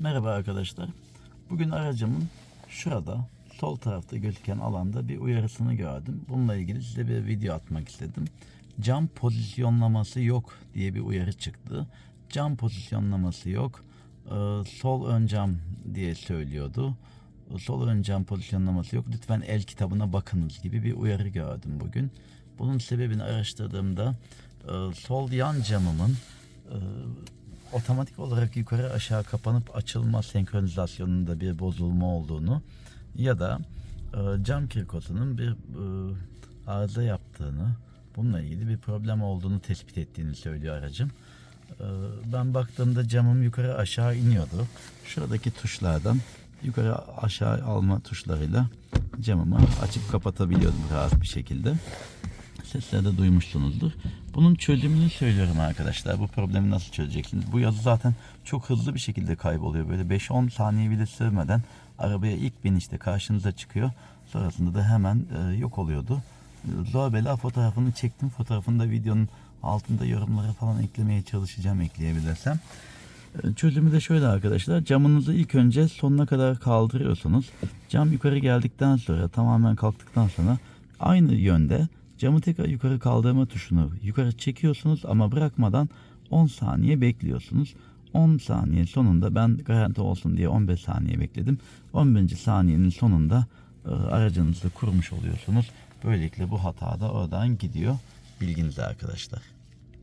Merhaba arkadaşlar. Bugün aracımın şurada sol tarafta gözüken alanda bir uyarısını gördüm. Bununla ilgili size bir video atmak istedim. Cam pozisyonlaması yok diye bir uyarı çıktı. Cam pozisyonlaması yok. Ee, sol ön cam diye söylüyordu. Sol ön cam pozisyonlaması yok. Lütfen el kitabına bakınız gibi bir uyarı gördüm bugün. Bunun sebebini araştırdığımda e, sol yan camımın e, otomatik olarak yukarı aşağı kapanıp açılma senkronizasyonunda bir bozulma olduğunu ya da e, cam kirkosunun bir e, arıza yaptığını bununla ilgili bir problem olduğunu tespit ettiğini söylüyor aracım. E, ben baktığımda camım yukarı aşağı iniyordu. Şuradaki tuşlardan yukarı aşağı alma tuşlarıyla camımı açıp kapatabiliyordum rahat bir şekilde. Sesleri de duymuşsunuzdur. Bunun çözümünü söylüyorum arkadaşlar. Bu problemi nasıl çözeceksiniz? Bu yazı zaten çok hızlı bir şekilde kayboluyor. Böyle 5-10 saniye bile sürmeden arabaya ilk binişte karşınıza çıkıyor. Sonrasında da hemen e, yok oluyordu. Zor bela fotoğrafını çektim. Fotoğrafını da videonun altında yorumlara falan eklemeye çalışacağım ekleyebilirsem. E, Çözümü de şöyle arkadaşlar. Camınızı ilk önce sonuna kadar kaldırıyorsunuz. Cam yukarı geldikten sonra tamamen kalktıktan sonra aynı yönde camı tekrar yukarı kaldırma tuşunu yukarı çekiyorsunuz ama bırakmadan 10 saniye bekliyorsunuz. 10 saniye sonunda ben garanti olsun diye 15 saniye bekledim. 15. saniyenin sonunda e, aracınızı kurmuş oluyorsunuz. Böylelikle bu hata da oradan gidiyor. Bilginize arkadaşlar.